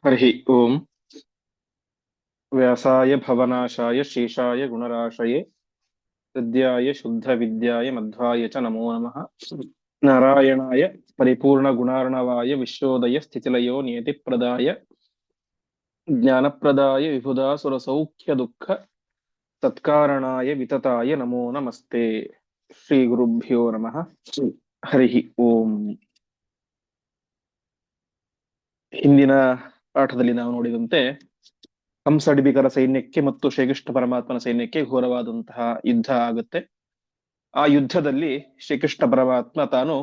हरिः ओम् व्यासाय भवनाशाय शेषाय गुणराशये हृद्याय शुद्धविद्याय मध्वाय च नमो नमः नारायणाय परिपूर्णगुणार्णवाय विश्वोदय स्थितिलयो नियतिप्रदाय ज्ञानप्रदाय विबुधासुरसौख्यदुःख तत्कारणाय वितताय नमो नमस्ते श्रीगुरुभ्यो नमः ಹರಿಃ ಓಂ ಹಿಂದಿನ ಪಾಠದಲ್ಲಿ ನಾವು ನೋಡಿದಂತೆ ಕಂಸಡಿಬಿಗರ ಸೈನ್ಯಕ್ಕೆ ಮತ್ತು ಶ್ರೀಕೃಷ್ಣ ಪರಮಾತ್ಮನ ಸೈನ್ಯಕ್ಕೆ ಘೋರವಾದಂತಹ ಯುದ್ಧ ಆಗುತ್ತೆ. ಆ ಯುದ್ಧದಲ್ಲಿ ಶ್ರೀಕೃಷ್ಣ ಪರಮಾತ್ಮ ತಾನು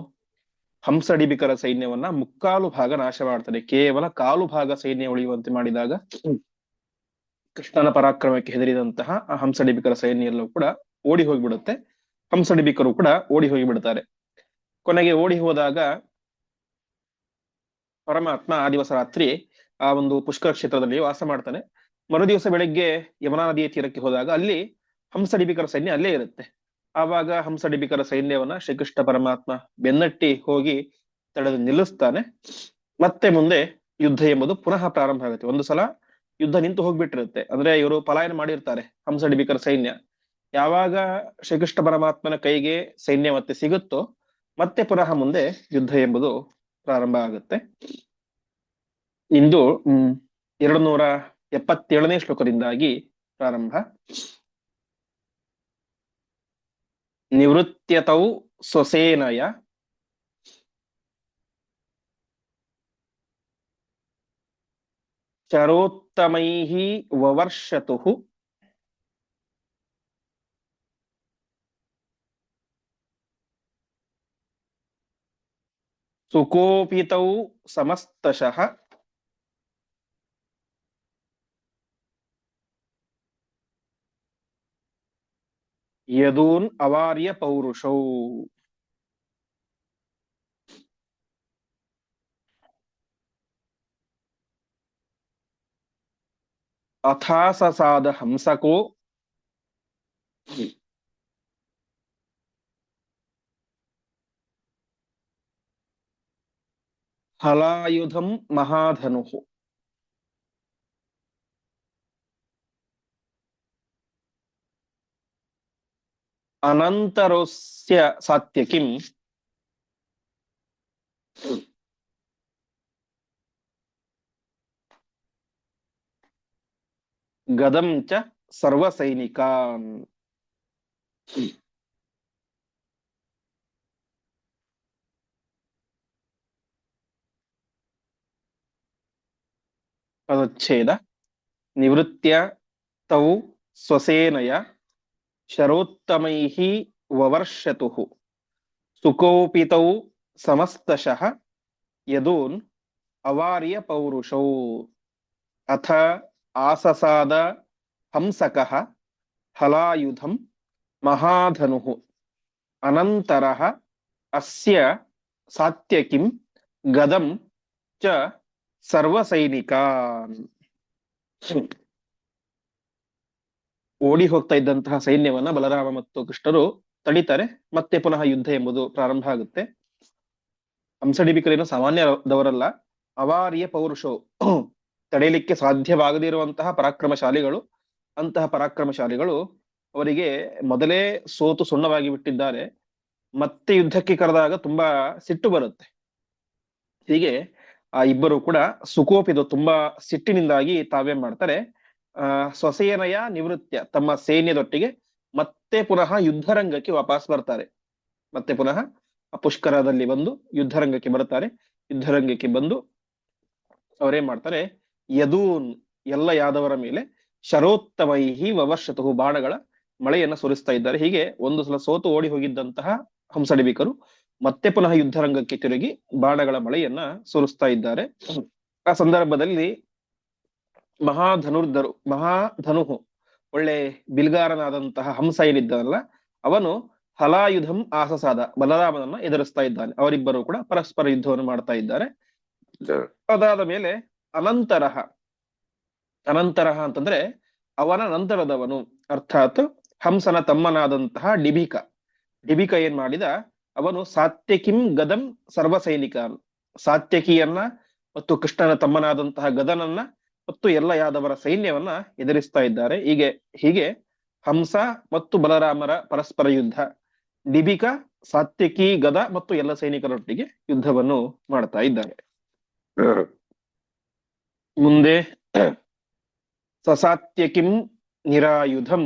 ಹಂಸಡಿಬಿಕರ ಸೈನ್ಯವನ್ನ ಮುಕ್ಕಾಲು ಭಾಗ ನಾಶ ಮಾಡ್ತಾನೆ ಕೇವಲ ಕಾಲು ಭಾಗ ಸೈನ್ಯ ಉಳಿಯುವಂತೆ ಮಾಡಿದಾಗ ಕೃಷ್ಣನ ಪರಾಕ್ರಮಕ್ಕೆ ಹೆದರಿದಂತಹ ಆ ಹಂಸಡಿಬಿಕರ ಸೈನ್ಯ ಎಲ್ಲವೂ ಕೂಡ ಓಡಿ ಹೋಗಿಬಿಡುತ್ತೆ. ಹಂಸಡಿಬಿಕರು ಕೂಡ ಓಡಿ ಹೋಗಿ ಬಿಡ್ತಾರೆ ಕೊನೆಗೆ ಓಡಿ ಹೋದಾಗ ಪರಮಾತ್ಮ ಆ ದಿವಸ ರಾತ್ರಿ ಆ ಒಂದು ಪುಷ್ಕರ ಕ್ಷೇತ್ರದಲ್ಲಿ ವಾಸ ಮಾಡ್ತಾನೆ. ಮರುದಿವಸ ಬೆಳಗ್ಗೆ ಯಮುನಾ ನದಿಯ ತೀರಕ್ಕೆ ಹೋದಾಗ ಅಲ್ಲಿ ಹಂಸಡಿಬಿಕರ ಸೈನ್ಯ ಅಲ್ಲೇ ಇರುತ್ತೆ. ಆವಾಗ ಹಂಸಡಿಬಿಕರ ಸೈನ್ಯವನ್ನ ಶ್ರೀಕೃಷ್ಣ ಪರಮಾತ್ಮ ಬೆನ್ನಟ್ಟಿ ಹೋಗಿ ತಡೆದು ನಿಲ್ಲಿಸ್ತಾನೆ. ಮತ್ತೆ ಮುಂದೆ ಯುದ್ಧ ಎಂಬುದು ಪುನಃ ಪ್ರಾರಂಭ ಆಗುತ್ತೆ. ಒಂದು ಸಲ ಯುದ್ಧ ನಿಂತು ಹೋಗ್ಬಿಟ್ಟಿರುತ್ತೆ. ಅಂದ್ರೆ ಇವರು ಪಲಾಯನ ಮಾಡಿರ್ತಾರೆ, ಹಂಸಡಿಬಿಕರ ಸೈನ್ಯ. ಯಾವಾಗ ಶ್ರೀಕೃಷ್ಣ ಪರಮಾತ್ಮನ ಕೈಗೆ ಸೈನ್ಯ ಮತ್ತೆ ಸಿಗುತ್ತೋ ಮತ್ತೆ ಪುನಃ ಮುಂದೆ ಯುದ್ಧ ಎಂಬುದು ಪ್ರಾರಂಭ ಆಗುತ್ತೆ. ಇಂದು ಎರಡು ನೂರ ಎಪ್ಪತ್ತೇಳನೇ ಶ್ಲೋಕದಿಂದಾಗಿ ಪ್ರಾರಂಭ. ನಿವೃತ್ಯತೌ ಸ್ವಸೇನಯ ಚರೋತ್ತಮೈ ವವರ್ಷತು. ಸುಕೋಪಿತೌ ಸಮಸ್ತಶಃ. ಯದೂನ್ ಅವಾರ್ಯ ಪೌರುಷೌ ಅಥಾಸಸಾದ ಹಂಸಕೋ ಹಲಾಯುಧಂ ಮಹಾಧನು ಅನಂತರೋಸ್ಯ ಸಾತ್ಯಕಿಂ ಗದಂ ಚ ಸರ್ವಸೈನಿಕಾನ್ ಪದಚ್ಛೇದ ನಿವೃತ್ಯ ತೌ ಸ್ವಸೇನಯ ಶರೋತ್ತಮೈಃ ವವರ್ಷತುಃ ಸುಕೋಪಿತೌ ಸಮಸ್ತಶಃ ಯದೂನ್ ಅವಾರ್ಯ ಪೌರುಷೌ ಅಥ ಆಸಸಾದ ಹಂಸಕಃ ಹಲಾಯುಧಂ ಮಹಾಧನುಃ ಅನಂತರಃ ಅಸ್ಯ ಸಾತ್ಯಕಿಂ ಗದಂ ಚ ಸರ್ವಸೈನಿಕಾನ್ ಓಡಿ ಹೋಗ್ತಾ ಇದ್ದಂತಹ ಸೈನ್ಯವನ್ನ ಬಲರಾಮ ಮತ್ತು ಕೃಷ್ಣರು ತಡಿತಾರೆ. ಮತ್ತೆ ಪುನಃ ಯುದ್ಧ ಎಂಬುದು ಪ್ರಾರಂಭ ಆಗುತ್ತೆ. ಹಂಸಡಿಬಿಕರೇನು ಸಾಮಾನ್ಯದವರಲ್ಲ. ಅವಾರ್ಯ ಪೌರುಷೋ ತಡೆಯಲಿಕ್ಕೆ ಸಾಧ್ಯವಾಗದಿರುವಂತಹ ಪರಾಕ್ರಮಶಾಲಿಗಳು. ಅಂತಹ ಪರಾಕ್ರಮಶಾಲಿಗಳು ಅವರಿಗೆ ಮೊದಲೇ ಸೋತು ಸುಣ್ಣವಾಗಿ ಬಿಟ್ಟಿದ್ದಾರೆ. ಮತ್ತೆ ಯುದ್ಧಕ್ಕೆ ಕರೆದಾಗ ತುಂಬಾ ಸಿಟ್ಟು ಬರುತ್ತೆ. ಹೀಗೆ ಆ ಇಬ್ಬರು ಕೂಡ ಸುಕೋಪಿದು ತುಂಬಾ ಸಿಟ್ಟಿನಿಂದಾಗಿ ತಾವೇನ್ ಮಾಡ್ತಾರೆ. ಸ್ವಸೇನಯ ನಿವೃತ್ತ, ತಮ್ಮ ಸೈನ್ಯದೊಟ್ಟಿಗೆ ಮತ್ತೆ ಪುನಃ ಯುದ್ಧರಂಗಕ್ಕೆ ವಾಪಸ್ ಬರ್ತಾರೆ. ಮತ್ತೆ ಪುನಃ ಪುಷ್ಕರದಲ್ಲಿ ಬಂದು ಯುದ್ಧರಂಗಕ್ಕೆ ಬರ್ತಾರೆ ಯುದ್ಧರಂಗಕ್ಕೆ ಬಂದು ಅವರೇನ್ ಮಾಡ್ತಾರೆ? ಯದೂನ್, ಎಲ್ಲ ಯಾದವರ ಮೇಲೆ ಶರೋತ್ತಮೈಹಿ ವವರ್ಷತಹು ಬಾಣಗಳ ಮಳೆಯನ್ನ ಸುರಿಸ್ತಾ ಇದ್ದಾರೆ. ಹೀಗೆ ಒಂದು ಸಲ ಸೋತು ಓಡಿ ಹೋಗಿದ್ದಂತಹ ಹಂಸಡಿಬಿಕರು ಮತ್ತೆ ಪುನಃ ಯುದ್ಧರಂಗಕ್ಕೆ ತಿರುಗಿ ಬಾಣಗಳ ಮಳೆಯನ್ನ ಸುರಿಸ್ತಾ ಇದ್ದಾರೆ. ಆ ಸಂದರ್ಭದಲ್ಲಿ ಮಹಾಧನುರ್ಧರು ಮಹಾಧನು ಒಳ್ಳೆ ಬಿಲ್ಗಾರನಾದಂತಹ ಹಂಸ ಏನಿದ್ದಾನಲ್ಲ, ಅವನು ಹಲಾಯುಧಂ ಆಸಸಾದ, ಬಲರಾಮನನ್ನ ಎದುರಿಸ್ತಾ ಇದ್ದಾನೆ. ಅವರಿಬ್ಬರು ಕೂಡ ಪರಸ್ಪರ ಯುದ್ಧವನ್ನು ಮಾಡ್ತಾ ಇದ್ದಾರೆ. ಅದಾದ ಮೇಲೆ ಅನಂತರಹ ಅನಂತರಹ ಅಂತಂದ್ರೆ ಅವನ ನಂತರದವನು, ಅರ್ಥಾತ್ ಹಂಸನ ತಮ್ಮನಾದಂತಹ ಡಿಬಿಕ. ಡಿಬಿಕ ಏನ್ ಮಾಡಿದ? ಅವನು ಸಾತ್ಯಕಿಂ ಗದಂ ಸರ್ವ ಸಾತ್ಯಕಿಯನ್ನ ಮತ್ತು ಕೃಷ್ಣನ ತಮ್ಮನಾದಂತಹ ಗದನನ್ನ ಮತ್ತು ಎಲ್ಲ ಯಾದವರ ಸೈನ್ಯವನ್ನ ಎದುರಿಸ್ತಾ ಇದ್ದಾರೆ. ಹೀಗೆ ಹೀಗೆ ಹಂಸ ಮತ್ತು ಬಲರಾಮರ ಪರಸ್ಪರ ಯುದ್ಧ ದಿಬಿಕಾ ಸಾತ್ಯಕಿ ಗದ ಮತ್ತು ಎಲ್ಲ ಸೈನಿಕರೊಟ್ಟಿಗೆ ಯುದ್ಧವನ್ನು ಮಾಡ್ತಾ ಇದ್ದಾರೆ. ಮುಂದೆ, ಸಸಾತ್ಯಕಿಂ ನಿರಾಯುಧಂ.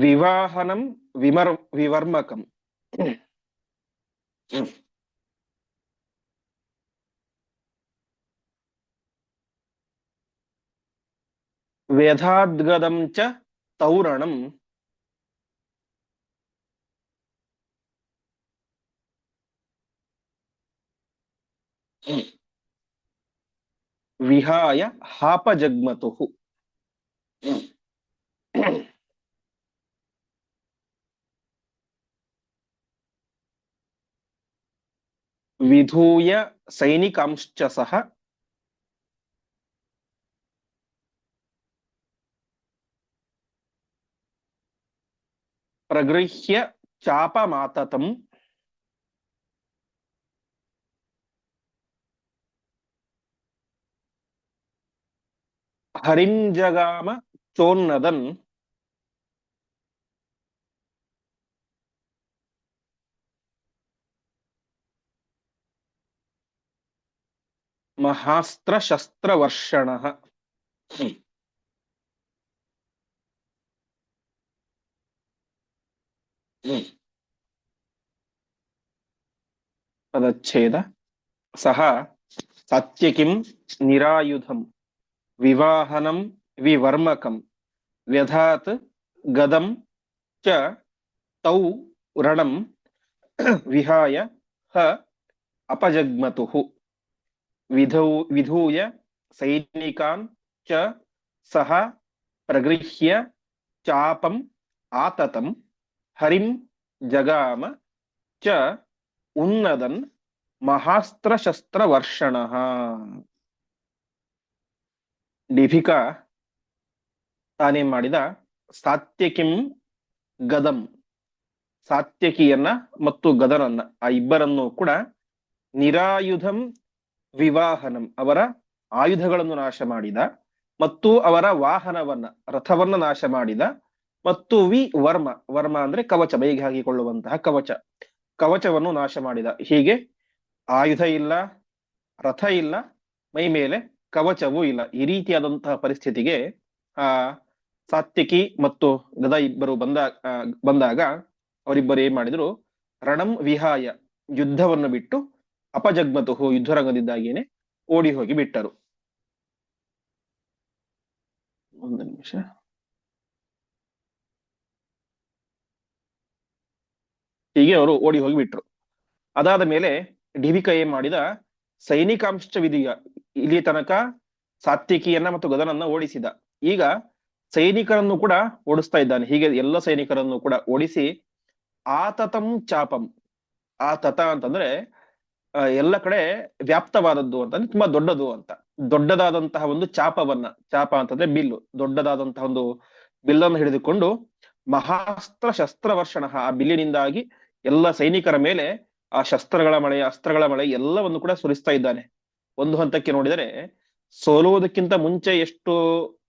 ವಿವಾಹನಂ ವಿಮರ್, ವಿವರ್ಮಕಂ. ವ್ಯಧಾದ್ಗದಂ ಚ ತೌರಣಂ ವಿಹಾಯ ಹಾಪಜಗ್ಮತುಃ ವಿಧೂಯ ಸೈನಿಕಾಂಶ್ಚ ಸಹ ಪ್ರಗೃಹ್ಯ ಚಾಪಮಾತತಂ ಹರಿಂಜಗಾಮ ಚೋನ್ನದನ್ ಮಹಾಸ್ತ್ರ ಶಸ್ತ್ರ ವರ್ಷಣ ಪದಚ್ಛೇದ ಸಹ ಸತ್ಯಕಿಂ ನಿರಾಯುಧಂ ವಿವಾಹನಂ ವಿವರ್ಮಕಂ ವ್ಯಧಾತ್ ಗದಂ ಚ ತೌ ರಣಂ ವಿಹಾಯ ಹ ಅಪಜಗ್ಮತುಃ ವಿಧೌ ವಿಧೂಯ ಸೈನಿಕಾನ್ ಚ ಸಹ ಪ್ರಗೃಹ್ಯ ಚಾಪಂ ಆತತಂ ಹರಿಂ ಜಗಾಮ ಚ ಉನ್ನದನ್ ಮಹಾಸ್ತ್ರ ಶಸ್ತ್ರ ವರ್ಷಣ ಡಿಭಿಕ ತಾನೇ ಮಾಡಿದ ಸಾತ್ಯಕಿಂ ಗದಂ ಸಾತ್ಯಕಿಯನ್ನ ಮತ್ತು ಗದನನ್ನ ಆ ಇಬ್ಬರನ್ನು ಕೂಡ ನಿರಾಯುಧಂ ವಿವಾಹನಂ, ಅವರ ಆಯುಧಗಳನ್ನು ನಾಶ ಮಾಡಿದ ಮತ್ತು ಅವರ ವಾಹನವನ್ನ, ರಥವನ್ನ ನಾಶ ಮಾಡಿದ ಮತ್ತು ವಿ ವರ್ಮ ವರ್ಮ ಅಂದ್ರೆ ಕವಚ, ಬೈಗೆ ಹಾಕಿಕೊಳ್ಳುವಂತಹ ಕವಚ. ಕವಚವನ್ನು ನಾಶ ಮಾಡಿದ ಹೀಗೆ ಆಯುಧ ಇಲ್ಲ, ರಥ ಇಲ್ಲ, ಮೈ ಮೇಲೆ ಕವಚವೂ ಇಲ್ಲ. ಈ ರೀತಿಯಾದಂತಹ ಪರಿಸ್ಥಿತಿಗೆ, ಆ, ಸಾತ್ವಿಕಿ ಮತ್ತು ಗದ ಇಬ್ಬರು ಬಂದ ಬಂದಾಗ ಅವರಿಬ್ಬರು ಏನ್ ಮಾಡಿದ್ರು, ರಣಂ ವಿಹಾಯ ಯುದ್ಧವನ್ನು ಬಿಟ್ಟು ಅಪಜಗ್ಮತುಹು ಯುದ್ಧರಂಗದಿಂದಾಗಿಯೇ ಓಡಿ ಹೋಗಿ ಬಿಟ್ಟರು. ಒಂದು ನಿಮಿಷ. ಹೀಗೆ ಅವರು ಓಡಿ ಹೋಗಿ ಬಿಟ್ರು. ಅದಾದ ಮೇಲೆ ಡಿವಿ ಕೈ ಮಾಡಿದ ಸೈನಿಕಾಂಶ ವಿಧಿಯ ಇಲ್ಲಿ ತನಕ ಸಾತ್ವಿಕಿಯನ್ನ ಮತ್ತು ಗದನನ್ನ ಓಡಿಸಿದ. ಈಗ ಸೈನಿಕರನ್ನು ಕೂಡ ಓಡಿಸ್ತಾ ಇದ್ದಾನೆ. ಹೀಗೆ ಎಲ್ಲ ಸೈನಿಕರನ್ನು ಕೂಡ ಓಡಿಸಿ ಆತತಂ ಚಾಪಂ. ಆತತ ತತ ಅಂತಂದ್ರೆ ಎಲ್ಲ ಕಡೆ ವ್ಯಾಪ್ತವಾದದ್ದು ಅಂತಂದ್ರೆ ತುಂಬಾ ದೊಡ್ಡದು ಅಂತ. ದೊಡ್ಡದಾದಂತಹ ಒಂದು ಚಾಪವನ್ನ, ಚಾಪ ಅಂತಂದ್ರೆ ಬಿಲ್ಲು. ದೊಡ್ಡದಾದಂತಹ ಒಂದು ಬಿಲ್ಲನ್ನು ಹಿಡಿದುಕೊಂಡು ಮಹಾಸ್ತ್ರ ಶಸ್ತ್ರ ವರ್ಷಣ ಆ ಬಿಲ್ಲಿನಿಂದಾಗಿ ಎಲ್ಲ ಸೈನಿಕರ ಮೇಲೆ ಆ ಶಸ್ತ್ರಗಳ ಮಳೆ, ಅಸ್ತ್ರಗಳ ಮಳೆ ಎಲ್ಲವನ್ನು ಕೂಡ ಸುರಿಸ್ತಾ ಇದ್ದಾನೆ. ಒಂದು ಹಂತಕ್ಕೆ ನೋಡಿದರೆ ಸೋಲುವುದಕ್ಕಿಂತ ಮುಂಚೆ ಎಷ್ಟು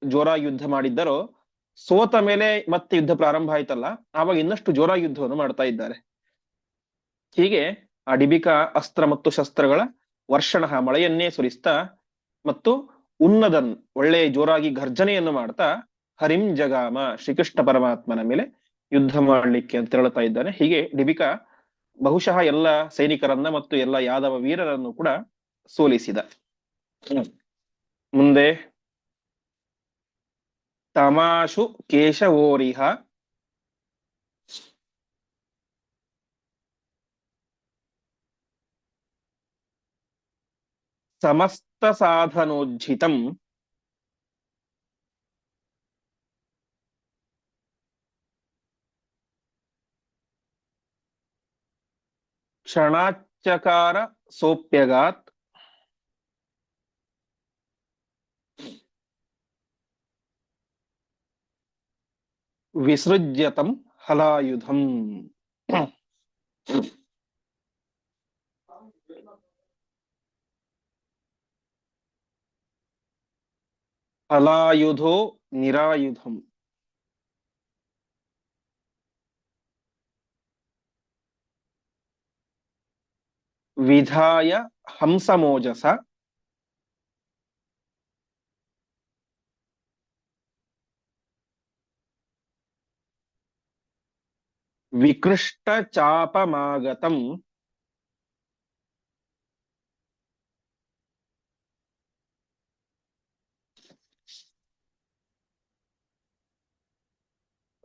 ಜೋರಾಗಿ ಯುದ್ಧ ಮಾಡಿದ್ದರೋ, ಸೋತ ಮೇಲೆ ಮತ್ತೆ ಯುದ್ಧ ಪ್ರಾರಂಭ ಆಯ್ತಲ್ಲ, ಆವಾಗ ಇನ್ನಷ್ಟು ಜೋರಾಗಿ ಯುದ್ಧವನ್ನು ಮಾಡ್ತಾ ಇದ್ದಾರೆ. ಹೀಗೆ ಆ ಡಿಬಿಕ ಅಸ್ತ್ರ ಮತ್ತು ಶಸ್ತ್ರಗಳ ವರ್ಷಣ ಮಳೆಯನ್ನೇ ಸುರಿಸ್ತಾ ಮತ್ತು ಉನ್ನದನ್ ಒಳ್ಳೆ ಜೋರಾಗಿ ಗರ್ಜನೆಯನ್ನು ಮಾಡ್ತಾ ಹರಿಂ ಜಗಾಮ, ಶ್ರೀಕೃಷ್ಣ ಪರಮಾತ್ಮನ ಮೇಲೆ ಯುದ್ಧ ಮಾಡಲಿಕ್ಕೆ ಅಂತ ಹೇಳ್ತಾ ಇದ್ದಾನೆ ಹೀಗೆ ಡಿಬಿಕಾ ಬಹುಶಃ ಎಲ್ಲ ಸೈನಿಕರನ್ನ ಮತ್ತು ಎಲ್ಲ ಯಾದವ ವೀರರನ್ನು ಕೂಡ ಸೋಲಿಸಿದ. ಮುಂದೆ ತಮಾಶು ಕೇಶವೋರಿಹ ಸಮಸ್ತ ಸಾಧನೋಜ್ಜಿತಂ ಕ್ಷಣಾಚಕಾರ ಸೋಪ್ಯಗಾತ್ ವಿಸೃಜ್ಯತಂ ಹಲಾಯುಧಂ ಹಲಾಯುಧೋ ನಿರಾಯುಧಂ ವಿಧಾಯ ಹಂಸಮೋಜಸ ವಿಕೃಷ್ಟಚಾಪಮಾಗತಂ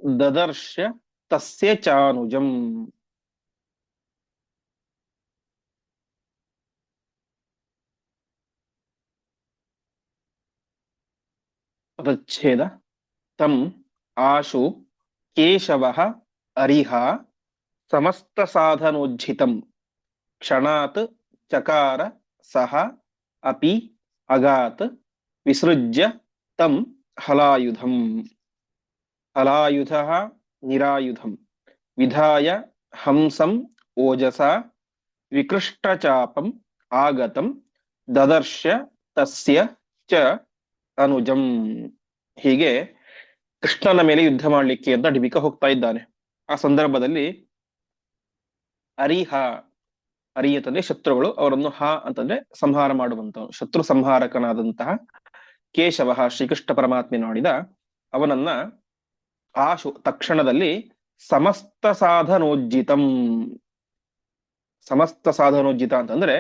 ದದರ್ಶ ತಸ್ಯ ಚಾನುಜಂ ಪದಚ್ಛೇದ ತಂ ಆಶು ಕೇಶವಃ ಅರಿಹ ಸಮಸ್ತ ಸಾಧನೋಜ್ಜಿತಂ ಕ್ಷಣಾತ್ ಚಕಾರ ಸಹ ಅಪಿ ಅಗಾತ್ ವಿಸೃಜ್ಯ ತಂ ಹಲಾಯುಧಂ ಹಲಾಯುಧಃ ನಿರಾಯುಧಂ. ವಿಧಾಯ ಹಂಸಂ ಓಜಸ ವಿಕೃಷ್ಟಚಾಪಂ ಆಗತಂ ದದರ್ಶ ತಸ್ಯ ಚ ಅನುಜಂ. ಹೀಗೆ ಕೃಷ್ಣನ ಮೇಲೆ ಯುದ್ಧ ಮಾಡಲಿಕ್ಕೆ ಅಂತ ಡಿಬಿಕ ಹೋಗ್ತಾ ಇದ್ದಾನೆ. ಆ ಸಂದರ್ಭದಲ್ಲಿ ಅರಿಹ ಅರಿ ಅಂತಂದ್ರೆ ಶತ್ರುಗಳು, ಅವರನ್ನು ಹ ಅಂತಂದ್ರೆ ಸಂಹಾರ ಮಾಡುವಂತ ಶತ್ರು ಸಂಹಾರಕನಾದಂತಹ ಕೇಶವ ಶ್ರೀಕೃಷ್ಣ ಪರಮಾತ್ಮೆ ನೋಡಿದ ಅವನನ್ನ ಆಶು ತಕ್ಷಣದಲ್ಲಿ ಸಮಸ್ತ ಸಾಧನೋಜ್ಜಿತಂ. ಸಮಸ್ತ ಸಾಧನೋಜ್ಜಿತ ಅಂತಂದ್ರೆ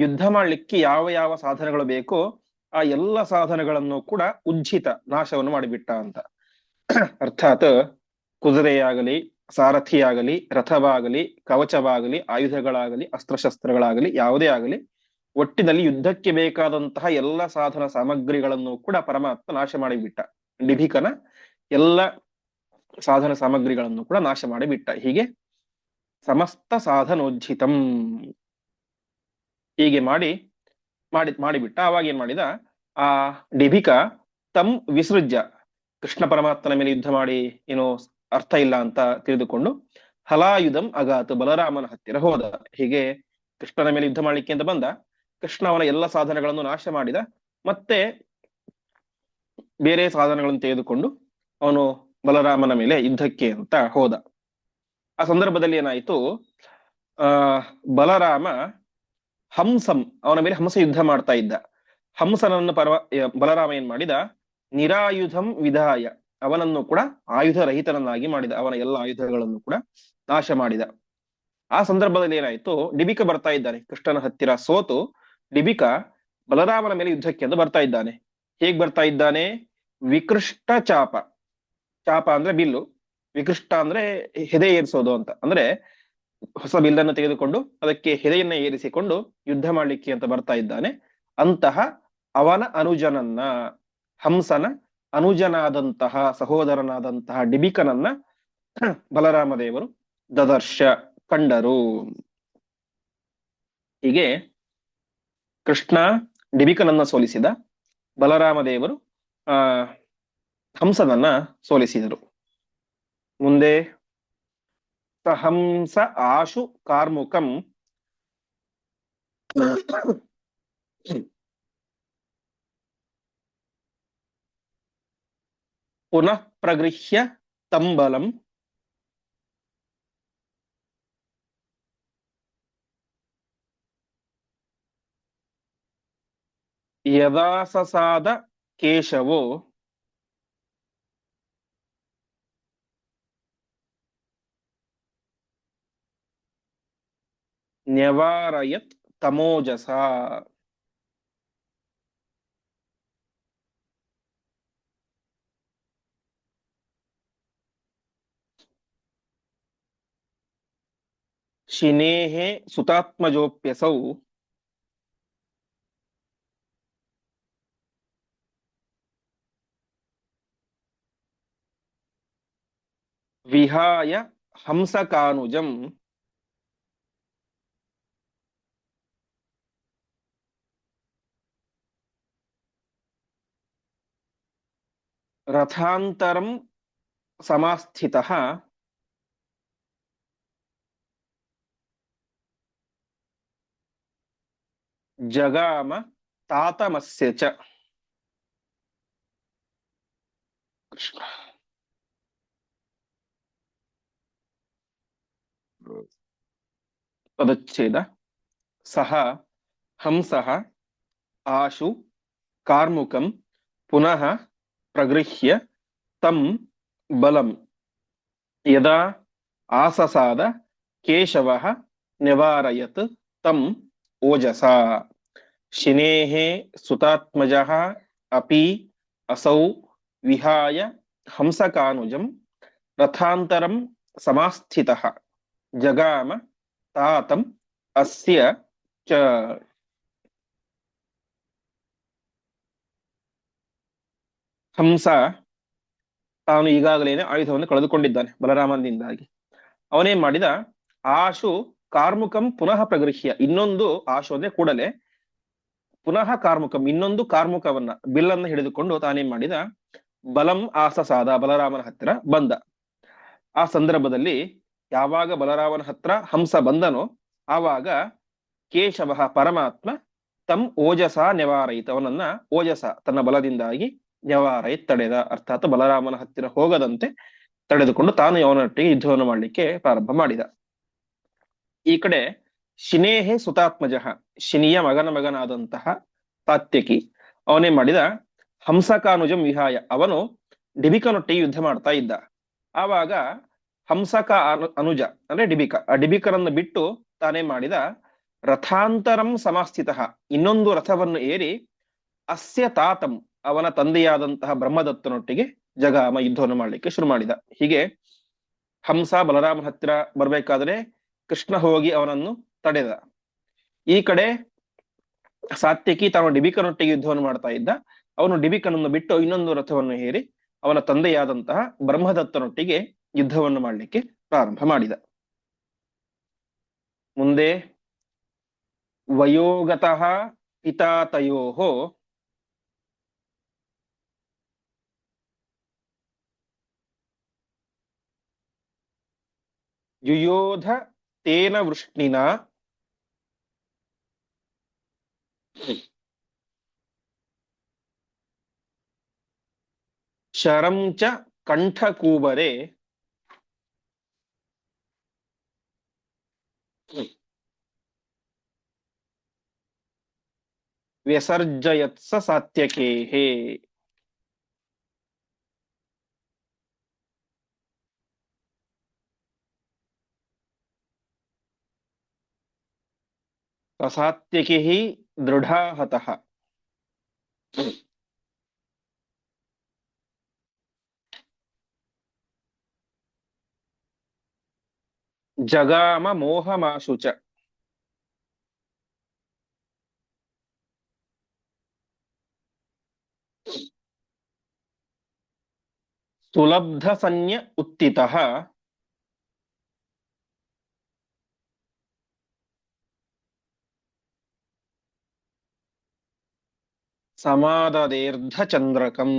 ಯುದ್ಧ ಮಾಡ್ಲಿಕ್ಕೆ ಯಾವ ಯಾವ ಸಾಧನಗಳು ಬೇಕೋ ಆ ಎಲ್ಲ ಸಾಧನಗಳನ್ನು ಕೂಡ ಉಜ್ಜಿತ, ನಾಶವನ್ನು ಮಾಡಿಬಿಟ್ಟ ಅಂತ. ಅರ್ಥಾತ್ ಕುದುರೆಯಾಗಲಿ, ಸಾರಥಿಯಾಗಲಿ, ರಥವಾಗಲಿ, ಕವಚವಾಗಲಿ, ಆಯುಧಗಳಾಗಲಿ, ಅಸ್ತ್ರಶಸ್ತ್ರಗಳಾಗಲಿ, ಯಾವುದೇ ಆಗಲಿ, ಒಟ್ಟಿನಲ್ಲಿ ಯುದ್ಧಕ್ಕೆ ಬೇಕಾದಂತಹ ಎಲ್ಲ ಸಾಧನ ಸಾಮಗ್ರಿಗಳನ್ನು ಕೂಡ ಪರಮಾತ್ಮ ನಾಶ ಮಾಡಿಬಿಟ್ಟ. ಡಿಭಿಕನ ಎಲ್ಲ ಸಾಧನ ಸಾಮಗ್ರಿಗಳನ್ನು ಕೂಡ ನಾಶ ಮಾಡಿಬಿಟ್ಟ. ಹೀಗೆ ಸಮಸ್ತ ಸಾಧನೋಜ್ಜಿತಂ. ಹೀಗೆ ಮಾಡಿ ಮಾಡಿ, ಮಾಡಿಬಿಟ್ಟ. ಅವಾಗ ಏನ್ ಮಾಡಿದ? ಆ ಡಿಭಿಕ ತಮ್ ವಿಸೃಜ್ಯ. ಕೃಷ್ಣ ಪರಮಾತ್ಮನ ಮೇಲೆ ಯುದ್ಧ ಮಾಡಿ ಏನೋ ಅರ್ಥ ಇಲ್ಲ ಅಂತ ತಿಳಿದುಕೊಂಡು ಹಲಾಯುಧಂ ಅಗಾತ್ ಬಲರಾಮನ ಹತ್ತಿರ ಹೋದ. ಹೀಗೆ ಕೃಷ್ಣನ ಮೇಲೆ ಯುದ್ಧ ಮಾಡ್ಲಿಕ್ಕೆ ಅಂತ ಬಂದ. ಕೃಷ್ಣ ಅವನ ಎಲ್ಲ ಸಾಧನಗಳನ್ನು ನಾಶ ಮಾಡಿದ. ಮತ್ತೆ ಬೇರೆ ಸಾಧನಗಳನ್ನು ತೆಗೆದುಕೊಂಡು ಅವನು ಬಲರಾಮನ ಮೇಲೆ ಯುದ್ಧಕ್ಕೆ ಅಂತ ಹೋದ. ಆ ಸಂದರ್ಭದಲ್ಲಿ ಏನಾಯ್ತು? ಆ, ಬಲರಾಮ ಹಂಸಂ, ಅವನ ಮೇಲೆ ಹಂಸ ಯುದ್ಧ ಮಾಡ್ತಾ ಇದ್ದ. ಹಂಸನನ್ನು ಪರವ ಬಲರಾಮ ಏನ್ ಮಾಡಿದ? ನಿರಾಯುಧಂ ವಿಧಾಯ, ಅವನನ್ನು ಕೂಡ ಆಯುಧ ರಹಿತನನ್ನಾಗಿ ಮಾಡಿದ, ಅವನ ಎಲ್ಲ ಆಯುಧಗಳನ್ನು ಕೂಡ ನಾಶ ಮಾಡಿದ. ಆ ಸಂದರ್ಭದಲ್ಲಿ ಏನಾಯ್ತು? ಡಿಬಿಕ ಬರ್ತಾ ಇದ್ದಾನೆ, ಕೃಷ್ಣನ ಹತ್ತಿರ ಸೋತು. ಡಿಬಿಕ ಬಲರಾಮನ ಮೇಲೆ ಯುದ್ಧಕ್ಕೆ ಅಂತ ಬರ್ತಾ ಇದ್ದಾನೆ. ಹೇಗ್ ಬರ್ತಾ ಇದ್ದಾನೆ? ವಿಕೃಷ್ಟ ಚಾಪ. ಚಾಪ ಅಂದ್ರೆ ಬಿಲ್ಲು, ವಿಕೃಷ್ಟ ಅಂದ್ರೆ ಹೆದೆ ಏರಿಸೋದು ಅಂತ. ಅಂದ್ರೆ ಹೊಸ ಬಿಲ್ಲನ್ನು ತೆಗೆದುಕೊಂಡು ಅದಕ್ಕೆ ಹೆದೆಯನ್ನ ಏರಿಸಿಕೊಂಡು ಯುದ್ಧ ಮಾಡ್ಲಿಕ್ಕೆ ಅಂತ ಬರ್ತಾ ಇದ್ದಾನೆ. ಅಂತಹ ಅವನ ಅನುಜನನ್ನ, ಹಂಸನ ಅನುಜನಾದಂತಹ, ಸಹೋದರನಾದಂತಹ ಡಿಬಿಕನನ್ನ ಬಲರಾಮ ದೇವರು, ದದರ್ಶ ಕಂಡರು. ಹೀಗೆ ಕೃಷ್ಣ ಡಿಬಿಕನನ್ನ ಸೋಲಿಸಿದ ಬಲರಾಮ ದೇವರು, ಆ ಹಂಸನನ್ನ ಸೋಲಿಸಿದರು. ಮುಂದೆ ಸಹಂಸ ಆಶು ಕಾರ್ಮುಕಂ. ಪುನಃ ಪ್ರಗೃಹ್ಯ ತಂಬಲಂ. ಯದಾಸಸಾದ ಕೇಶವೋ. न्यवारयत् तमोजसा। शिनेः विहाय हंसकानुजम्। ರಥಾಂತರಂ ಸಮಾಸ್ಥಿತಃ ಜಗಾಮ ತಾತಮಸ್ಯ ಚ ಕೃಷ್ಣ ಪದಚ್ಛೇದ ಸಹ ಹಂಸಃ ಆಶು ಕಾರ್ಮುಕಂ ಪುನಃ ಪ್ರಗೃಹ್ಯ ತಂ ಬಲಂ ಯದಾ ಆಸಸಾದ ಕೇಶವಃ ನಿವಾರಯತ್ ತಂ ಓಜಸಾ ಶಿನೇಃ ಸುತಾತ್ಮಜಃ ಅಪಿ ಅಸೌ ವಿಹಾಯ ಹಂಸಕಾನುಜಂ ರಥಾಂತರಂ ಸಮಾಸ್ಥಿತಃ ಜಗಾಮ ತಾತಂ ಅಸ್ಯ ಚ ಹಂಸ ತಾನು ಈಗಾಗಲೇನೆ ಆಯುಧವನ್ನು ಕಳೆದುಕೊಂಡಿದ್ದಾನೆ ಬಲರಾಮನಿಂದಾಗಿ. ಅವನೇನ್ ಮಾಡಿದ ಆಶು ಕಾರ್ಮುಕಂ ಪುನಃ ಪ್ರಗೃಹ್ಯ. ಇನ್ನೊಂದು ಆಶು ಅಂದ್ರೆ ಕೂಡಲೇ ಪುನಃ ಕಾರ್ಮುಕಂ, ಇನ್ನೊಂದು ಕಾರ್ಮುಕವನ್ನ, ಬಿಲ್ಲನ್ನ ಹಿಡಿದುಕೊಂಡು ತಾನೇನ್ ಮಾಡಿದ ಬಲಂ ಆಸಸಾದ, ಬಲರಾಮನ ಹತ್ತಿರ ಬಂದ. ಆ ಸಂದರ್ಭದಲ್ಲಿ ಯಾವಾಗ ಬಲರಾಮನ ಹತ್ರ ಹಂಸ ಬಂದನೋ ಆವಾಗ ಕೇಶವ ಪರಮಾತ್ಮ ತಮ್ ಓಜಸ ನಿವಾರಯಿತ. ಅವನನ್ನ ಓಜಸ ತನ್ನ ಬಲದಿಂದಾಗಿ ನೆವಾರಯಿತ್ ತಡೆದ, ಅರ್ಥಾತ್ ಬಲರಾಮನ ಹತ್ತಿರ ಹೋಗದಂತೆ ತಡೆದುಕೊಂಡು ತಾನು ಯವನೊಟ್ಟಿಗೆ ಯುದ್ಧವನ್ನು ಮಾಡಲಿಕ್ಕೆ ಪ್ರಾರಂಭ ಮಾಡಿದ. ಈ ಕಡೆ ಶಿನೇಹೆ ಸುತಾತ್ಮಜಃ, ಶಿನಿಯ ಮಗನ ಮಗನಾದಂತಹ ತಾತ್ಯಕಿ, ಅವನೇ ಮಾಡಿದ ಹಂಸಕಾನುಜಂ ವಿಹಾಯ. ಅವನು ಡಿಬಿಕನೊಟ್ಟಿಗೆ ಯುದ್ಧ ಮಾಡ್ತಾ ಇದ್ದ. ಆವಾಗ ಹಂಸಕ ಅನು, ಅನುಜ, ಅಂದ್ರೆ ಡಿಬಿಕ, ಆ ಡಿಬಿಕರನ್ನು ಬಿಟ್ಟು ತಾನೇ ಮಾಡಿದ ರಥಾಂತರಂ ಸಮಾಸ್ಥಿತ. ಇನ್ನೊಂದು ರಥವನ್ನು ಏರಿ ಅಸ್ಯ ತಾತಂ ಅವನ ತಂದೆಯಾದಂತಹ ಬ್ರಹ್ಮದತ್ತನೊಟ್ಟಿಗೆ ಜಗಾಮ ಯುದ್ಧವನ್ನು ಮಾಡಲಿಕ್ಕೆ ಶುರು ಮಾಡಿದ. ಹೀಗೆ ಹಂಸ ಬಲರಾಮನ ಹತ್ತಿರ ಬರಬೇಕಾದ್ರೆ ಕೃಷ್ಣ ಹೋಗಿ ಅವನನ್ನು ತಡೆದ. ಈ ಕಡೆ ಸಾತ್ಯಕಿ ತಾನು ಡಿಬಿಕನೊಟ್ಟಿಗೆ ಯುದ್ಧವನ್ನು ಮಾಡ್ತಾ ಇದ್ದ. ಅವನು ಡಿಬಿಕನನ್ನು ಬಿಟ್ಟು ಇನ್ನೊಂದು ರಥವನ್ನು ಹೇರಿ ಅವನ ತಂದೆಯಾದಂತಹ ಬ್ರಹ್ಮದತ್ತನೊಟ್ಟಿಗೆ ಯುದ್ಧವನ್ನು ಮಾಡಲಿಕ್ಕೆ ಪ್ರಾರಂಭ ಮಾಡಿದ. ಮುಂದೆ ವಯೋಗತಃ ಪಿತಾತಯೋ ಯುಯೋಧ ತೇನ ವೃಷ್ಣಿನ ಶರಂ ಚ ಕಂಠಕೂಬರೆ ವ್ಯಸರ್ಜಯತ್ಸ ಸಾತ್ಯಕೇಃ ಸಾತ್ಯಕಿಃ ದೃಢಾಹತಃ ಜಗಾಮ ಮೋಹಮಾಶು ಚ ಸುಲಬ್ಧ ಸನ್ಯ ಉತ್ತಿತಃ ಸಮಾದದೇರ್ಧ ಚಂದ್ರಕಂ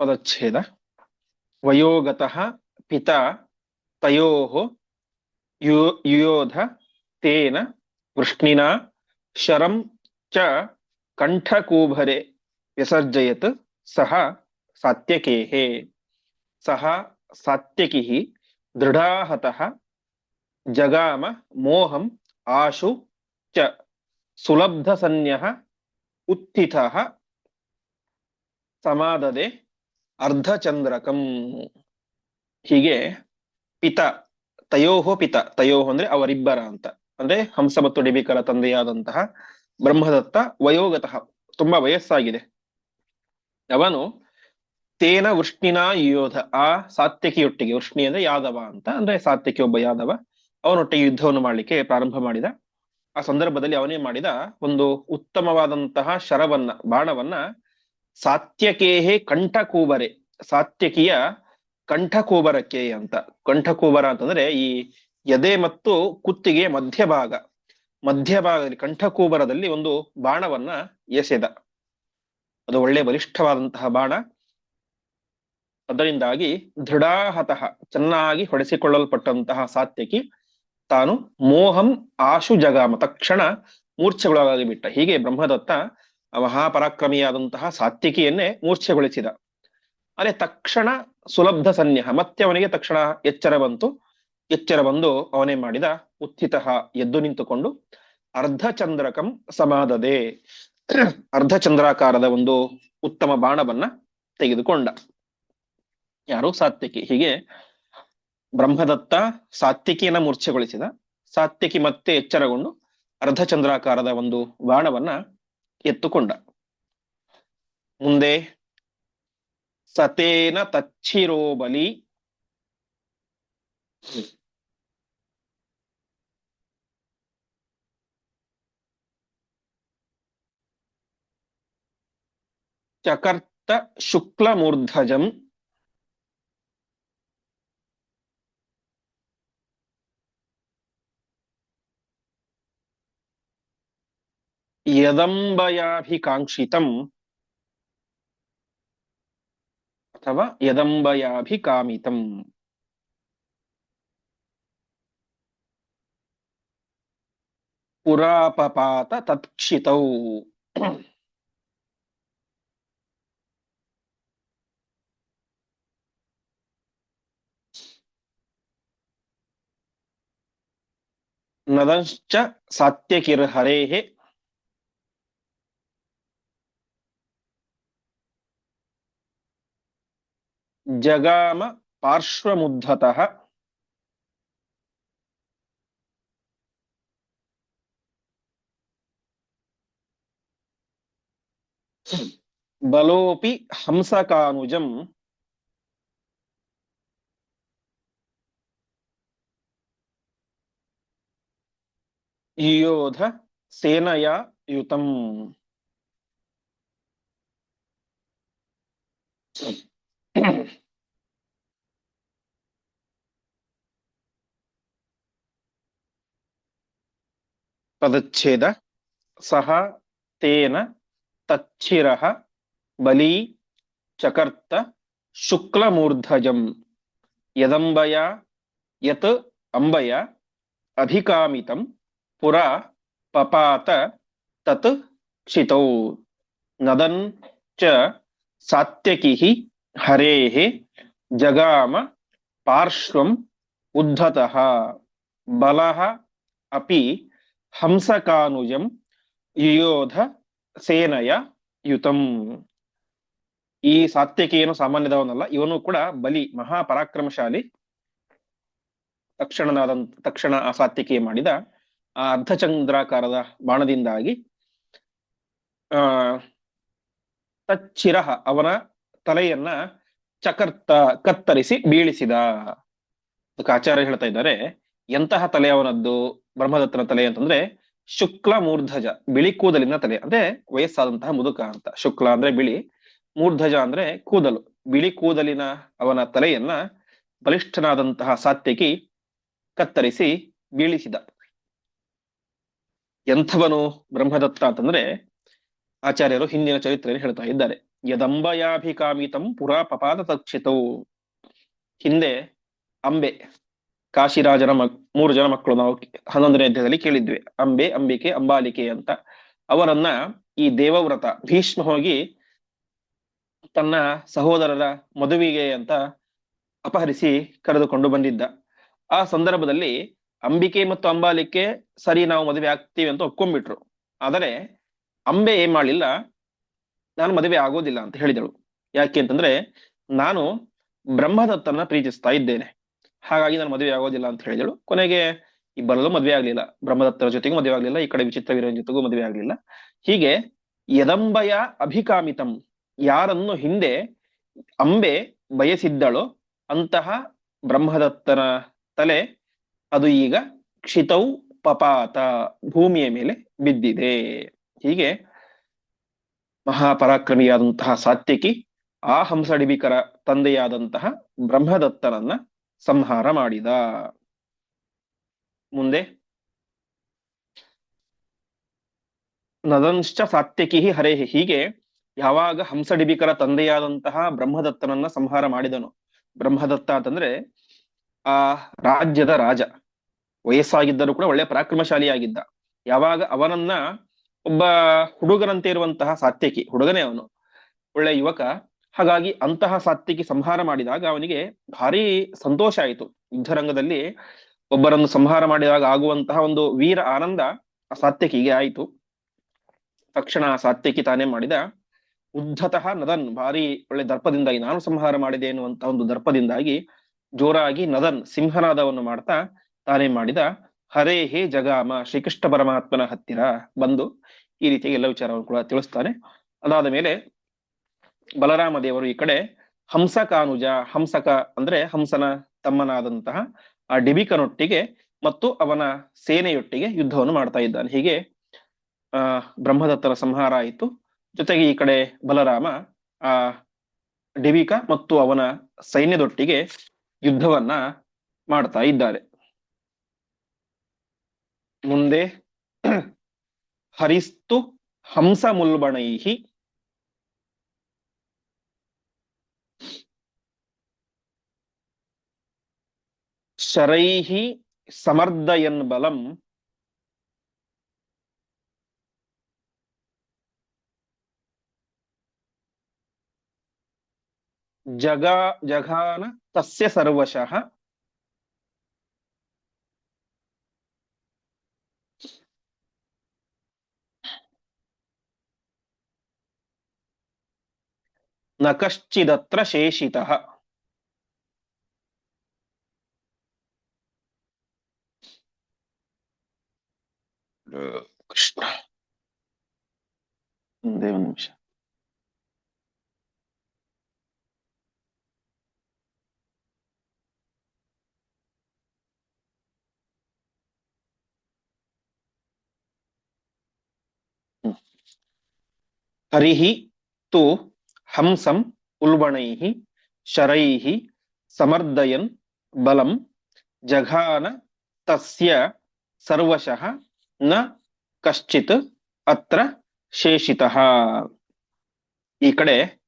ಪದಚ್ಛೇದ ವಯೋಗತಃ ಪಿತಾ ತಯೋಃ ಯು ಯುಯೋಧ ತೇನ ವೃಷ್ಣಿನಾ ಶರಂ ಚ ಕಂಠಕೂಭರೆ ವ್ಯಸರ್ಜಯತ್ ಸಹ ಸತ್ಯಕಿಹಿ ದೃಢಾಹತಃ ಜಗಾಮ ಮೋಹಂ ಆಶು ಚ ಸುಲಬ್ಧಸನ್ಯ ಉತ್ಥಿತಃ ಸಮಾದದೆ ಅರ್ಧಚಂದ್ರಕಂ. ಹೀಗೆ ಪಿತ, ತಯೋಹೋ ಪಿತ ತಯೋಹೋ ಅಂದ್ರೆ ಅವರಿಬ್ಬರ ಅಂತ. ಅಂದ್ರೆ ಹಂಸ ಮತ್ತು ಡಿಬಿಕರ ತಂದೆಯಾದಂತಹ ಬ್ರಹ್ಮದತ್ತ ವಯೋಗತಃ, ತುಂಬಾ ವಯಸ್ಸಾಗಿದೆ. ಅವನು ತೇನ ವೃಷ್ಣಿನ ಯೋಧ. ಆ ಸಾತ್ಯಕಿಯೊಟ್ಟಿಗೆ, ವೃಷ್ಣಿ ಅಂದ್ರೆ ಯಾದವ ಅಂತ, ಅಂದ್ರೆ ಸಾತ್ಯಕಿ ಒಬ್ಬ ಯಾದವ. ಅವನೊಟ್ಟಿಗೆ ಯುದ್ಧವನ್ನು ಮಾಡ್ಲಿಕ್ಕೆ ಪ್ರಾರಂಭ ಮಾಡಿದ. ಆ ಸಂದರ್ಭದಲ್ಲಿ ಅವನೇ ಮಾಡಿದ ಒಂದು ಉತ್ತಮವಾದಂತಹ ಶರವನ್ನ, ಬಾಣವನ್ನ, ಸಾತ್ಯಕೇಹೇ ಕಂಠಕೂಬರೆ. ಸಾತ್ಯಕಿಯ ಕಂಠಕೂಬರಕ್ಕೆ ಅಂತ. ಕಂಠಕೂಬರ ಅಂತಂದ್ರೆ ಈ ಎದೆ ಮತ್ತು ಕುತ್ತಿಗೆ ಮಧ್ಯಭಾಗ. ಮಧ್ಯಭಾಗದಲ್ಲಿ, ಕಂಠಕೂಬರದಲ್ಲಿ ಒಂದು ಬಾಣವನ್ನ ಎಸೆದ. ಅದು ಒಳ್ಳೆ ಬಲಿಷ್ಠವಾದಂತಹ ಬಾಣ. ಅದರಿಂದಾಗಿ ದೃಢಾಹತಃ ಚೆನ್ನಾಗಿ ಹೊಡೆಸಿಕೊಳ್ಳಲ್ಪಟ್ಟಂತಹ ಸಾತ್ಯಕಿ ತಾನು ಮೋಹಂ ಆಶು ಜಗಾಮ. ತಕ್ಷಣ ಮೂರ್ಛೆಗೊಳಗಾಗಿ ಬಿಟ್ಟ ಹೀಗೆ ಬ್ರಹ್ಮದತ್ತ ಮಹಾಪರಾಕ್ರಮಿಯಾದಂತಹ ಸಾತ್ವಿಕಿಯನ್ನೇ ಮೂರ್ಛೆಗೊಳಿಸಿದ. ಅದೇ ತಕ್ಷಣ ಸುಲಭ ಸನ್ಯಹ. ಮತ್ತೆ ಅವನಿಗೆ ತಕ್ಷಣ ಎಚ್ಚರ ಬಂತು. ಎಚ್ಚರ ಬಂದು ಅವನೇ ಮಾಡಿದ ಉತ್ಥಿತ ಎದ್ದು ನಿಂತುಕೊಂಡು ಅರ್ಧಚಂದ್ರಕಂ ಸಮಾದದೆ. ಅರ್ಧಚಂದ್ರಾಕಾರದ ಒಂದು ಉತ್ತಮ ಬಾಣವನ್ನ ತೆಗೆದುಕೊಂಡ. ಯಾರು? ಸಾತ್ವಿಕಿ. ಹೀಗೆ ಬ್ರಹ್ಮದತ್ತ ಸಾತ್ವಿಕಿಯನ್ನ ಮೂರ್ಛೆಗೊಳಿಸಿದ. ಸಾತ್ವಿಕಿ ಮತ್ತೆ ಎಚ್ಚರಗೊಂಡು ಅರ್ಧಚಂದ್ರಾಕಾರದ ಒಂದು ಬಾಣವನ್ನ ಎತ್ತುಕೊಂಡ. ಮುಂದೆ ಸತೇನ ತಚ್ಚಿರೋಬಲಿ ಚಕರ್ತ ಶುಕ್ಲಮೂರ್ಧಜಂ. यदम्बयाभिकाङ्क्षितम् अथवा यदम्बयाभिकामितम्। पुरापपात तत्क्षितौ नदंश्च सात्यकिर्हरेः ಜಗಾಮ ಪಾರ್ಶ್ವಮುದ್ಧತಃ ಬಲೋಪಿ ಹಂಸಕಾನುಜಂ ಯೋಧ ಸೇನಯ ಯುತಂ ಪದಚ್ಛೇದ ಸಹ ತೇನ ತಚ್ಛಿರಃ ಬಲೀ ಚಕರ್ತ ಶುಕ್ಲಮೂರ್ಧಜಂ ಯದಂಬಯ ಯತ್ ಅಂಬಯ ಅಧಿಕಾಮಿತಂ ಪುರ ಪಪಾತ ತತ್ ಕ್ಷಿತೌ ನದನ್ ಚ ಸಾತ್ಯಕಿಃ ಹರೇಃ ಜಗಾಮ ಪಾರ್ಶ್ವಂ ಉದ್ಧತಃ ಬಲಃ ಅಪಿ ಹಂಸಕಾನುಜಂ ಯುಯೋಧ ಸೇನಯ ಯುತಂ. ಈ ಸಾತ್ಯಕಿ ಏನು ಸಾಮಾನ್ಯದವನಲ್ಲ, ಇವನು ಕೂಡ ಬಲಿ, ಮಹಾಪರಾಕ್ರಮಶಾಲಿ. ತಕ್ಷಣನಾದ ತಕ್ಷಣ ಆ ಸಾತ್ಯಕಿ ಮಾಡಿದ ಆ ಅರ್ಧಚಂದ್ರಾಕಾರದ ಬಾಣದಿಂದಾಗಿ, ಆ, ತಚ್ಚಿರಹ ಅವನ ತಲೆಯನ್ನ ಚಕರ್ತ, ಕತ್ತರಿಸಿ ಬೀಳಿಸಿದ. ಆಚಾರ್ಯ ಹೇಳ್ತಾ ಇದ್ದಾರೆ, ಎಂತಹ ತಲೆ ಅವನದ್ದು? ಬ್ರಹ್ಮದತ್ತನ ತಲೆ ಅಂತಂದ್ರೆ ಶುಕ್ಲ ಮೂರ್ಧಜ, ಬಿಳಿ ಕೂದಲಿನ ತಲೆ, ಅಂದ್ರೆ ವಯಸ್ಸಾದಂತಹ ಮುದುಕ ಅಂತ. ಶುಕ್ಲ ಅಂದ್ರೆ ಬಿಳಿ, ಮೂರ್ಧಜ ಅಂದ್ರೆ ಕೂದಲು. ಬಿಳಿ ಕೂದಲಿನ ಅವನ ತಲೆಯನ್ನ ಬಲಿಷ್ಠನಾದಂತಹ ಸಾತ್ಯಕಿ ಕತ್ತರಿಸಿ ಬೀಳಿಸಿದ. ಎಂಥವನು ಬ್ರಹ್ಮದತ್ತ ಅಂತಂದ್ರೆ ಆಚಾರ್ಯರು ಹಿಂದಿನ ಚರಿತ್ರೆಯನ್ನು ಹೇಳ್ತಾ ಇದ್ದಾರೆ. ಯದಂಬಯಾಭಿಕಾಮಿತಂ ಪುರಾ ಪಪಾದ ತಕ್ಷಿತವು ಹಿಂದೆ ಅಂಬೆ ಕಾಶಿರಾಜನ ಮಕ್, ಮೂರು ಜನ ಮಕ್ಕಳು ನಾವು ಹನ್ನೊಂದನೇ ಅಧ್ಯಾಯದಲ್ಲಿ ಕೇಳಿದ್ವಿ. ಅಂಬೆ, ಅಂಬಿಕೆ, ಅಂಬಾಲಿಕೆ ಅಂತ. ಅವರನ್ನ ಈ ದೇವವ್ರತ, ಭೀಷ್ಮ ಹೋಗಿ ತನ್ನ ಸಹೋದರರ ಮದುವೆಗೆ ಅಂತ ಅಪಹರಿಸಿ ಕರೆದುಕೊಂಡು ಬಂದಿದ್ದ. ಆ ಸಂದರ್ಭದಲ್ಲಿ ಅಂಬಿಕೆ ಮತ್ತು ಅಂಬಾಲಿಕೆ ಸರಿ ನಾವು ಮದುವೆ ಆಗ್ತೀವಿ ಅಂತ ಒಪ್ಕೊಂಡ್ಬಿಟ್ರು. ಆದರೆ ಅಂಬೆ ಏನ್ ಮಾಡಲಿಲ್ಲ, ನಾನು ಮದುವೆ ಆಗೋದಿಲ್ಲ ಅಂತ ಹೇಳಿದಳು. ಯಾಕೆ ಅಂತಂದ್ರೆ ನಾನು ಬ್ರಹ್ಮದತ್ತನ್ನ ಪ್ರೀತಿಸ್ತಾ ಇದ್ದೇನೆ. ಹಾಗಾಗಿ ನಾನು ಮದುವೆ ಆಗೋದಿಲ್ಲ ಅಂತ ಹೇಳಿದಳು. ಕೊನೆಗೆ ಇಬ್ಬರಲ್ಲೂ ಮದುವೆ ಆಗ್ಲಿಲ್ಲ. ಬ್ರಹ್ಮದತ್ತರ ಜೊತೆಗೂ ಮದುವೆ ಆಗ್ಲಿಲ್ಲ. ಈ ಕಡೆ ವಿಚಿತ್ರ ವೀರನ ಜೊತೆಗೂ ಮದುವೆ ಆಗ್ಲಿಲ್ಲ. ಹೀಗೆ ಯದಂಬಯ ಅಭಿಕಾಮಿತಂ, ಯಾರನ್ನು ಹಿಂದೆ ಅಂಬೆ ಬಯಸಿದ್ದಳೋ ಅಂತಹ ಬ್ರಹ್ಮದತ್ತನ ತಲೆ ಅದು ಈಗ ಕ್ಷಿತೌ ಪಪಾತ ಭೂಮಿಯ ಮೇಲೆ ಬಿದ್ದಿದೆ. ಹೀಗೆ ಮಹಾಪರಾಕ್ರಮಿಯಾದಂತಹ ಸಾತ್ಯಕಿ ಆ ಹಂಸಡಿಬಿಕರ ತಂದೆಯಾದಂತಹ ಬ್ರಹ್ಮದತ್ತನನ್ನ ಸಂಹಾರ ಮಾಡಿದ. ಮುಂದೆ. ನದಂಶ್ಚ ಸಾತ್ಯಕಿ ಹರೇ ಹೀಗೆ ಯಾವಾಗ ಹಂಸಡಿಬಿಕರ ತಂದೆಯಾದಂತಹ ಬ್ರಹ್ಮದತ್ತನನ್ನ ಸಂಹಾರ ಮಾಡಿದನು. ಬ್ರಹ್ಮದತ್ತ ಅಂತಂದ್ರೆ, ಆ ರಾಜ್ಯದ ರಾಜ. ವಯಸ್ಸಾಗಿದ್ದರೂ ಕೂಡ ಒಳ್ಳೆ ಪರಾಕ್ರಮಶಾಲಿಯಾಗಿದ್ದ. ಯಾವಾಗ ಅವನನ್ನ ಒಬ್ಬ ಹುಡುಗನಂತೆ ಇರುವಂತಹ ಸಾತ್ಯಕಿ, ಹುಡುಗನೇ ಅವನು, ಒಳ್ಳೆ ಯುವಕ ಹಾಗಾಗಿ ಅಂತಹ ಸಾತ್ಯಕಿ ಸಂಹಾರ ಮಾಡಿದಾಗ ಅವನಿಗೆ ಭಾರಿ ಸಂತೋಷ ಆಯಿತು. ಯುದ್ಧರಂಗದಲ್ಲಿ ಒಬ್ಬರನ್ನು ಸಂಹಾರ ಮಾಡಿದಾಗ ಆಗುವಂತಹ ಒಂದು ವೀರ ಆನಂದ ಆ ಸಾತ್ಯಕಿಗೆ ಆಯಿತು. ತಕ್ಷಣ ಆ ಸಾತ್ಯಕಿ ತಾನೇ ಮಾಡಿದ ಉದ್ಧತಃ ನದನ್, ಭಾರಿ ಒಳ್ಳೆ ದರ್ಪದಿಂದಾಗಿ ನಾನು ಸಂಹಾರ ಮಾಡಿದೆ ಎನ್ನುವಂತಹ ಒಂದು ದರ್ಪದಿಂದಾಗಿ ಜೋರಾಗಿ ನದನ್ ಸಿಂಹನಾದವನ್ನು ಮಾಡ್ತಾ ತಾನೇ ಮಾಡಿದ ಹರೇ ಹೇ ಜಗಾಮ, ಶ್ರೀಕೃಷ್ಣ ಪರಮಾತ್ಮನ ಹತ್ತಿರ ಬಂದು ಈ ರೀತಿಯಾಗಿ ಎಲ್ಲ ವಿಚಾರವನ್ನು ಕೂಡ ತಿಳಿಸ್ತಾನೆ. ಅದಾದ ಮೇಲೆ ಬಲರಾಮ ದೇವರು ಈ ಕಡೆ ಹಂಸಕಾನುಜ, ಹಂಸಕ ಅಂದ್ರೆ ಹಂಸನ ತಮ್ಮನಾದಂತಹ ಆ ಡಿಬಿಕನೊಟ್ಟಿಗೆ ಮತ್ತು ಅವನ ಸೇನೆಯೊಟ್ಟಿಗೆ ಯುದ್ಧವನ್ನು ಮಾಡ್ತಾ ಇದ್ದಾನೆ. ಹೀಗೆ, ಆ, ಬ್ರಹ್ಮದತ್ತರ ಸಂಹಾರ ಆಯಿತು. ಜೊತೆಗೆ ಈ ಕಡೆ ಬಲರಾಮ ಆ ಡಿಬಿಕ ಮತ್ತು ಅವನ ಸೈನ್ಯದೊಟ್ಟಿಗೆ ಯುದ್ಧವನ್ನ ಮಾಡ್ತಾ ಇದ್ದಾರೆ. ಮುಂದೆ ಹರಿಸ್ತು ಹಂಸ ಮುಲ್ಬಣೈಹಿ. ಶರೈಹಿ ಸಮರ್ದಯನ್ ಬಲಂ ಜಗಾ ಜಘಾನ ತಸ್ಯ ಸರ್ವಶಃ ನ ಕಶ್ಚಿದತ್ರ ಶೇಷಿತಃ ಕೃಷ್ಣ ಒಂದೇ ಒಂದು ನಿಮಿಷ ಹರಿಃ ತು ಹಂಸಂ ಉಲ್ಬಣೈಃ ಶರೈಃ ಸಮರ್ದಯನ್ ಬಲಂ ಜಘಾನ ತಸ್ಯ ಸರ್ವಶಃ ನ ಕಶ್ಚಿತ್ ಅತ್ರ ಶೇಷಿತಃ. ಈ ಕಡೆ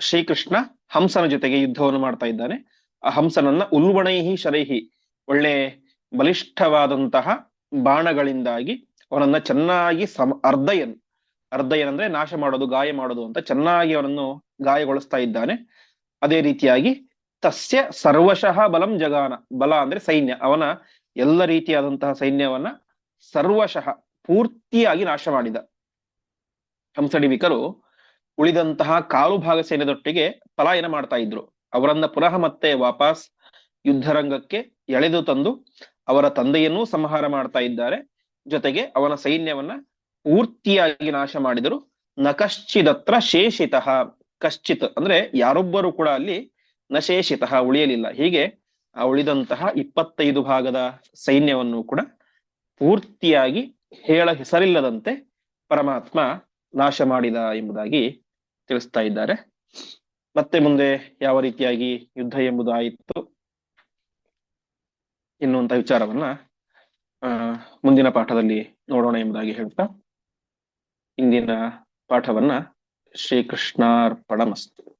ಶ್ರೀಕೃಷ್ಣ ಹಂಸನ ಜೊತೆಗೆ ಯುದ್ಧವನ್ನು ಮಾಡ್ತಾ ಇದ್ದಾನೆ. ಆ ಹಂಸನನ್ನ ಉಲ್ಬಣೈಹಿ ಶರೈಹಿ ಒಳ್ಳೆ ಬಲಿಷ್ಠವಾದಂತಹ ಬಾಣಗಳಿಂದಾಗಿ ಅವನನ್ನ ಚೆನ್ನಾಗಿ ಸಮ, ಅರ್ಧಯನ್ ಅರ್ಧಯನ್ ಅಂದ್ರೆ ನಾಶ ಮಾಡೋದು, ಗಾಯ ಮಾಡೋದು ಅಂತ ಚೆನ್ನಾಗಿ ಅವನನ್ನು ಗಾಯಗೊಳಿಸ್ತಾ ಇದ್ದಾನೆ. ಅದೇ ರೀತಿಯಾಗಿ ತಸ್ಯ ಸರ್ವಶಃ ಬಲಂ ಜಗಾನ, ಬಲ ಅಂದ್ರೆ ಸೈನ್ಯ. ಅವನ ಎಲ್ಲ ರೀತಿಯಾದಂತಹ ಸೈನ್ಯವನ್ನ ಸರ್ವಶಃ ಪೂರ್ತಿಯಾಗಿ ನಾಶ ಮಾಡಿದ ಹಂಸಡಿವಿಕರು ಉಳಿದಂತಹ ಕಾಲು ಭಾಗ ಸೈನ್ಯದೊಟ್ಟಿಗೆ ಪಲಾಯನ ಮಾಡ್ತಾ ಇದ್ರು. ಅವರನ್ನ ಪುನಃ ಮತ್ತೆ ವಾಪಸ್ ಯುದ್ಧರಂಗಕ್ಕೆ ಎಳೆದು ತಂದು ಅವರ ತಂದೆಯನ್ನೂ ಸಂಹಾರ ಮಾಡ್ತಾ ಇದ್ದಾರೆ. ಜೊತೆಗೆ ಅವನ ಸೈನ್ಯವನ್ನ ಪೂರ್ತಿಯಾಗಿ ನಾಶ ಮಾಡಿದರು ನಕಶ್ಚಿದತ್ರ ಶೇಷಿತ. ಕಶ್ಚಿತ್ ಅಂದ್ರೆ ಯಾರೊಬ್ಬರು ಕೂಡ ಅಲ್ಲಿ ನಶೇಷಿತಃ ಉಳಿಯಲಿಲ್ಲ. ಹೀಗೆ ಆ ಉಳಿದಂತಹ ಇಪ್ಪತ್ತೈದು ಭಾಗದ ಸೈನ್ಯವನ್ನು ಕೂಡ ಪೂರ್ತಿಯಾಗಿ ಹೇಳ ಹೆಸರಿಲ್ಲದಂತೆ ಪರಮಾತ್ಮ ನಾಶ ಮಾಡಿದ ಎಂಬುದಾಗಿ ತಿಳಿಸ್ತಾ ಇದ್ದಾರೆ. ಮತ್ತೆ ಮುಂದೆ ಯಾವ ರೀತಿಯಾಗಿ ಯುದ್ಧ ಎಂಬುದು ಆಯಿತು ಎನ್ನುವಂತ ವಿಚಾರವನ್ನ ಮುಂದಿನ ಪಾಠದಲ್ಲಿ ನೋಡೋಣ ಎಂಬುದಾಗಿ ಹೇಳ್ತಾ, ಇಂದಿನ ಪಾಠವನ್ನ ಶ್ರೀಕೃಷ್ಣಾರ್ಪಣಮಸ್ತು.